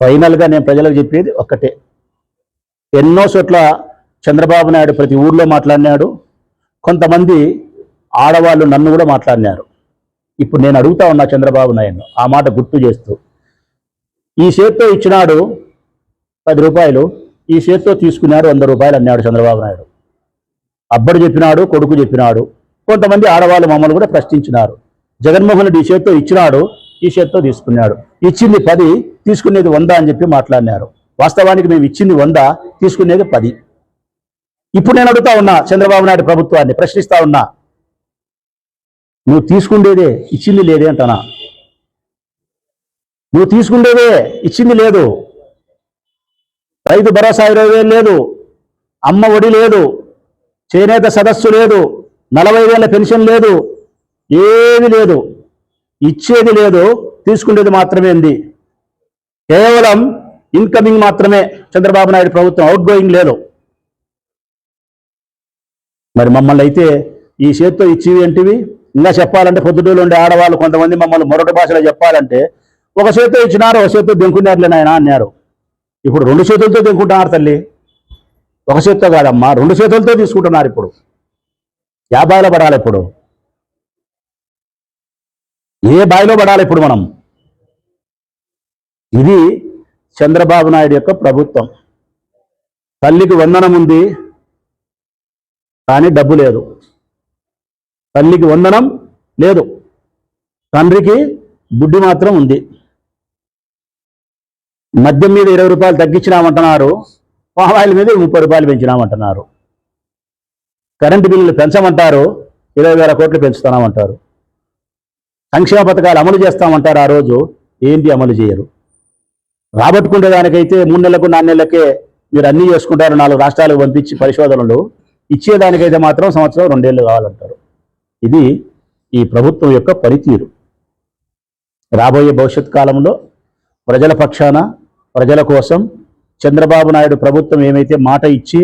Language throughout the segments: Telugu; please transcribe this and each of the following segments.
ఫైనల్గా నేను ప్రజలకు చెప్పేది ఒక్కటే. ఎన్నో చోట్ల చంద్రబాబు నాయుడు ప్రతి ఊర్లో మాట్లాడినాడు. కొంతమంది ఆడవాళ్ళు నన్ను కూడా మాట్లాడినారు. ఇప్పుడు నేను అడుగుతా ఉన్నా చంద్రబాబు నాయుడు ఆ మాట గుర్తు చేస్తూ. ఈ చేత్తో ఇచ్చినాడు పది రూపాయలు ఈ చేత్తో తీసుకున్నాడు వంద రూపాయలు అన్నాడు చంద్రబాబు నాయుడు. అబ్బడు చెప్పినాడు కొడుకు చెప్పినాడు కొంతమంది ఆడవాళ్ళు మమ్మల్ని కూడా ప్రశ్నించినారు. జగన్మోహన్ రెడ్డి ఈ చేత్తో ఇచ్చినాడు ఈ చేత్తో తీసుకున్నాడు. ఇచ్చింది పది తీసుకునేది వంద అని చెప్పి మాట్లాడినారు. వాస్తవానికి మేము ఇచ్చింది వంద తీసుకునేది పది. ఇప్పుడు నేను అడుగుతా ఉన్నా చంద్రబాబు నాయుడు ప్రభుత్వాన్ని ప్రశ్నిస్తా ఉన్నా నువ్వు తీసుకుండేదే ఇచ్చింది లేదే అంటనా? నువ్వు తీసుకుండేదే ఇచ్చింది లేదు. రైతు భరోసా ఇరవై లేదు. అమ్మ ఒడి లేదు. చేనేత సదస్సు లేదు. నలభై వేల పెన్షన్ లేదు. ఏది లేదు. ఇచ్చేది లేదు. తీసుకునేది మాత్రమే ఉంది. కేవలం ఇన్కమింగ్ మాత్రమే చంద్రబాబు నాయుడు ప్రభుత్వం అవుట్ గోయింగ్ లేదు. మరి మమ్మల్ని అయితే ఈ చేత్తో ఇచ్చివి ఏంటివి? ఇంకా చెప్పాలంటే పొద్దుటూరు ఉండే ఆడవాళ్ళు కొంతమంది మమ్మల్ని మొరటి భాషలో చెప్పాలంటే ఒక చేత్తో ఇచ్చినారు ఒక చేత్తో దెంకున్నారులే నాయన అన్నారు. ఇప్పుడు రెండు చేతులతో దెంకుంటున్నారు తల్లి. ఒక చేత్తో కాదమ్మా రెండు చేతులతో తీసుకుంటున్నారు ఇప్పుడు. యాభైలో బాయిలో పడాలి ఇప్పుడు. ఏ బాయిలో పడాలి ఇప్పుడు మనం? ఇది చంద్రబాబు నాయుడు యొక్క ప్రభుత్వం. తల్లికి వందనం ఉంది కానీ డబ్బు లేదు. తల్లికి వందనం లేదు తండ్రికి బుడ్డి మాత్రం ఉంది. మద్యం మీద ఇరవై రూపాయలు తగ్గించినామంటున్నారు పామాయిల్ మీద ముప్పై రూపాయలు పెంచినామంటున్నారు. కరెంటు బిల్లులు పెంచమంటారు ఇరవై వేల కోట్లు పెంచుతున్నామంటారు. సంక్షేమ పథకాలు అమలు చేస్తామంటారు ఆ రోజు ఏంటి అమలు చేయరు. రాబట్టుకునే దానికైతే మూడు నెలలకు నాలుగు నెలలకే మీరు అన్నీ చేసుకుంటారు నాలుగు రాష్ట్రాలకు పంపించి పరిశోధనలు. ఇచ్చేదానికైతే మాత్రం సంవత్సరం రెండేళ్ళు కావాలంటారు. ఇది ఈ ప్రభుత్వం యొక్క పనితీరు. రాబోయే భవిష్యత్ కాలంలో ప్రజల పక్షాన ప్రజల కోసం చంద్రబాబు నాయుడు ప్రభుత్వం ఏమైతే మాట ఇచ్చి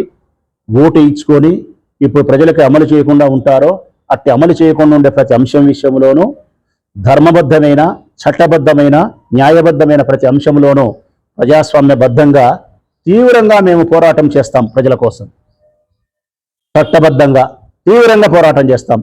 ఓటు ఇచ్చుకొని ఇప్పుడు ప్రజలకు అమలు చేయకుండా ఉంటారో అట్టి అమలు చేయకుండా ఉండే ప్రతి అంశం విషయంలోనూ ధర్మబద్ధమైన చట్టబద్ధమైన న్యాయబద్ధమైన ప్రతి అంశంలోనూ ప్రజాస్వామ్యబద్ధంగా తీవ్రంగా మేము పోరాటం చేస్తాం ప్రజల కోసం. చట్టబద్ధంగా తీవ్రంగా పోరాటం చేస్తాం.